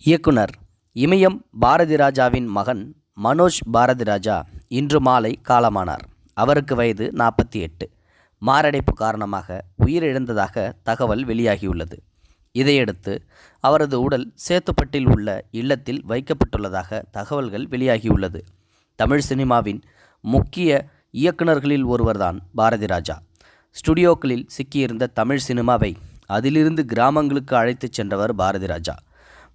இயக்குனர் இமயம் பாரதிராஜாவின் மகன் மனோஜ் பாரதிராஜா இன்று மாலை காலமானார். அவருக்கு வயது நாற்பத்தி எட்டு. மாரடைப்பு காரணமாக உயிரிழந்ததாக தகவல் வெளியாகியுள்ளது. இதையடுத்து அவரது உடல் சேத்துப்பட்டில் உள்ள இல்லத்தில் வைக்கப்பட்டுள்ளதாக தகவல்கள் வெளியாகியுள்ளது. தமிழ் சினிமாவின் முக்கிய இயக்குனர்களில் ஒருவர்தான் பாரதிராஜா. ஸ்டுடியோக்களில் சிக்கியிருந்த தமிழ் சினிமாவை அதிலிருந்து கிராமங்களுக்கு அழைத்துச் சென்றவர் பாரதிராஜா.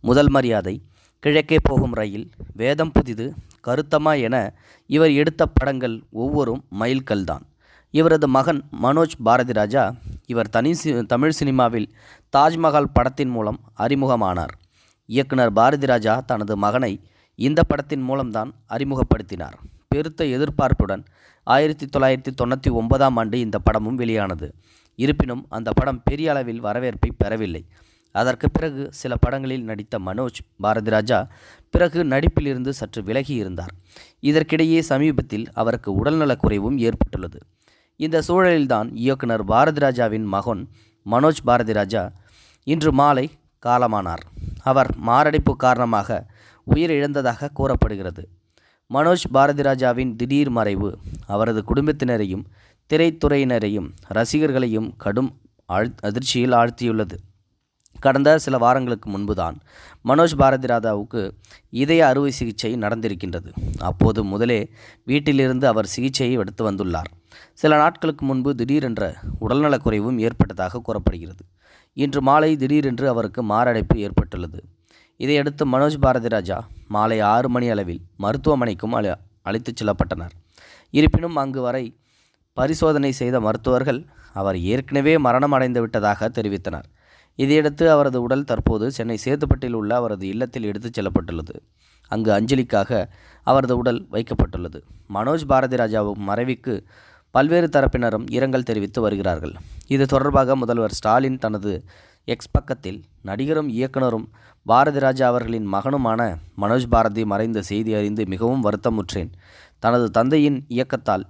முதல் மரியாதை கிழக்கே போகும் ரயில் வேதம் புதிது கருத்தமா என இவர் எடுத்த படங்கள் ஒவ்வொரும் மைல்கல்தான் இவரது மகன் மனோஜ் பாரதிராஜா இவர் தனி சி தமிழ் சினிமாவில் தாஜ்மஹால் படத்தின் மூலம் அறிமுகமானார். இயக்குனர் பாரதிராஜா தனது மகனை இந்த படத்தின் மூலம்தான் அறிமுகப்படுத்தினார். பெருத்த எதிர்பார்ப்புடன் ஆயிரத்தி தொள்ளாயிரத்தி தொண்ணூற்றி ஒன்பதாம் ஆண்டு இந்த படமும் வெளியானது. இருப்பினும் அந்த படம் பெரிய அளவில் வரவேற்பை பெறவில்லை. அதற்கு பிறகு சில படங்களில் நடித்த மனோஜ் பாரதிராஜா பிறகு நடிப்பிலிருந்து சற்று விலகி இருந்தார். இதற்கிடையே சமீபத்தில் அவருக்கு உடல்நலக் குறைவும் ஏற்பட்டுள்ளது. இந்த சூழலில்தான் இயக்குனர் பாரதிராஜாவின் மகன் மனோஜ் பாரதிராஜா இன்று மாலை காலமானார். அவர் மாரடைப்பு காரணமாக உயிரிழந்ததாக கூறப்படுகிறது. மனோஜ் பாரதிராஜாவின் திடீர் மறைவு அவரது குடும்பத்தினரையும் திரைத்துறையினரையும் ரசிகர்களையும் கடும் ஆழ் அதிர்ச்சியில் ஆழ்த்தியுள்ளது. கடந்த சில வாரங்களுக்கு முன்புதான் மனோஜ் பாரதி ராதாவுக்கு இதய அறுவை சிகிச்சை நடந்திருக்கின்றது. அப்போது முதலே வீட்டிலிருந்து அவர் சிகிச்சையை எடுத்து வந்துள்ளார். சில நாட்களுக்கு முன்பு திடீரென்ற உடல்நலக்குறைவும் ஏற்பட்டதாக கூறப்படுகிறது. இன்று மாலை திடீரென்று அவருக்கு மாரடைப்பு ஏற்பட்டுள்ளது. இதையடுத்து மனோஜ் பாரதிராஜா மாலை ஆறு மணி அளவில் மருத்துவமனைக்கும் அழை அழைத்துச் செல்லப்பட்டனர். இருப்பினும் அங்கு வரை பரிசோதனை செய்த மருத்துவர்கள் அவர் ஏற்கனவே மரணம் அடைந்து விட்டதாக தெரிவித்தனர். இதையடுத்து அவரது உடல் தற்போது சென்னை சேத்துப்பட்டில் உள்ள அவரது இல்லத்தில் எடுத்துச் செல்லப்பட்டுள்ளது. அங்கு அஞ்சலிக்காக அவரது உடல் வைக்கப்பட்டுள்ளது. மனோஜ் பாரதி ராஜாவும் மறைவுக்கு பல்வேறு தரப்பினரும் இரங்கல் தெரிவித்து வருகிறார்கள். இது தொடர்பாக முதல்வர் ஸ்டாலின் தனது எக்ஸ் பக்கத்தில் நடிகரும் இயக்குனரும் பாரதி ராஜா அவர்களின் மகனுமான மனோஜ் பாரதி மறைந்த செய்தி அறிந்து மிகவும் வருத்தமுற்றேன். தனது தந்தையின் இயக்கத்தால்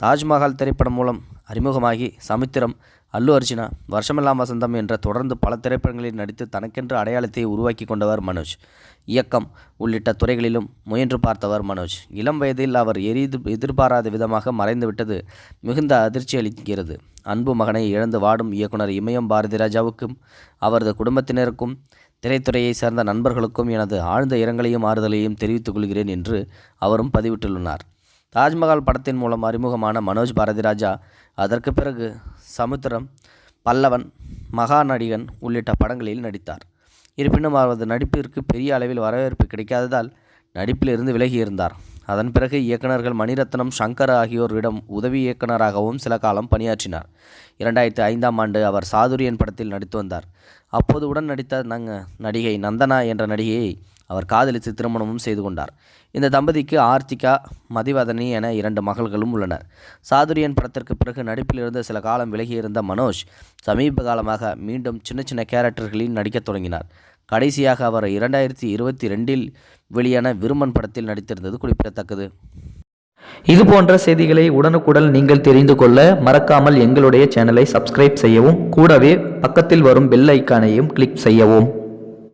தாஜ்மஹால் திரைப்படம் மூலம் அறிமுகமாகி சமுத்திரம் அல்லு அர்ஜுனா வருஷமெல்லாம் வசந்தம் என்ற தொடர்ந்து பல திரைப்படங்களில் நடித்து தனக்கென்று அடையாளத்தை உருவாக்கி கொண்டவர் மனோஜ். இயக்கம் உள்ளிட்ட துறைகளிலும் முயன்று பார்த்தவர் மனோஜ். இளம் வயதில் அவர் எரிது எதிர்பாராத விதமாக மறைந்துவிட்டது மிகுந்த அதிர்ச்சி அளிக்கிறது. அன்பு மகனை இழந்து வாடும் இயக்குனர் இமயம் பாரதிராஜாவுக்கும் அவரது குடும்பத்தினருக்கும் திரைத்துறையை சேர்ந்த நண்பர்களுக்கும் எனது ஆழ்ந்த இரங்கலையும் ஆறுதலையும் தெரிவித்துக் கொள்கிறேன் என்று அவரும் பதிவிட்டுள்ளார். தாஜ்மஹால் படத்தின் மூலம் அறிமுகமான மனோஜ் பாரதிராஜா அதற்கு பிறகு சமுத்திரம் பல்லவன் மகாநடிகன் உள்ளிட்ட படங்களில் நடித்தார். இருப்பினும் அவரது நடிப்பிற்கு பெரிய அளவில் வரவேற்பு கிடைக்காததால் நடிப்பிலிருந்து விலகியிருந்தார். அதன் பிறகு இயக்குநர்கள் மணிரத்னம் சங்கர் ஆகியோரிடம் உதவி இயக்குனராகவும் சில காலம் பணியாற்றினார். இரண்டாயிரத்தி ஐந்தாம் ஆண்டு அவர் சாதுரியன் படத்தில் நடித்து வந்தார். அப்போது உடன் நடித்த நங்க நடிகை நந்தனா என்ற நடிகையை அவர் காதலித்து திருமணமும் செய்து கொண்டார். இந்த தம்பதிக்கு ஆர்த்திகா மதிவதனி என இரண்டு மகள்களும் உள்ளனர். சாதுரியன் படத்திற்கு பிறகு நடிப்பில் இருந்த சில காலம் விலகியிருந்த மனோஜ் சமீப காலமாக மீண்டும் சின்ன சின்ன கேரக்டர்களில் நடிக்கத் தொடங்கினார். கடைசியாக அவர் இரண்டாயிரத்தி இருபத்தி ரெண்டில் வெளியான விருமன் படத்தில் நடித்திருந்தது குறிப்பிடத்தக்கது. இது போன்ற செய்திகளை உடனுக்குடன் நீங்கள் தெரிந்து கொள்ள மறக்காமல் எங்களுடைய சேனலை சப்ஸ்கிரைப் செய்யவும் கூடவே பக்கத்தில் வரும் பெல் ஐக்கானையும் கிளிக் செய்யவும்.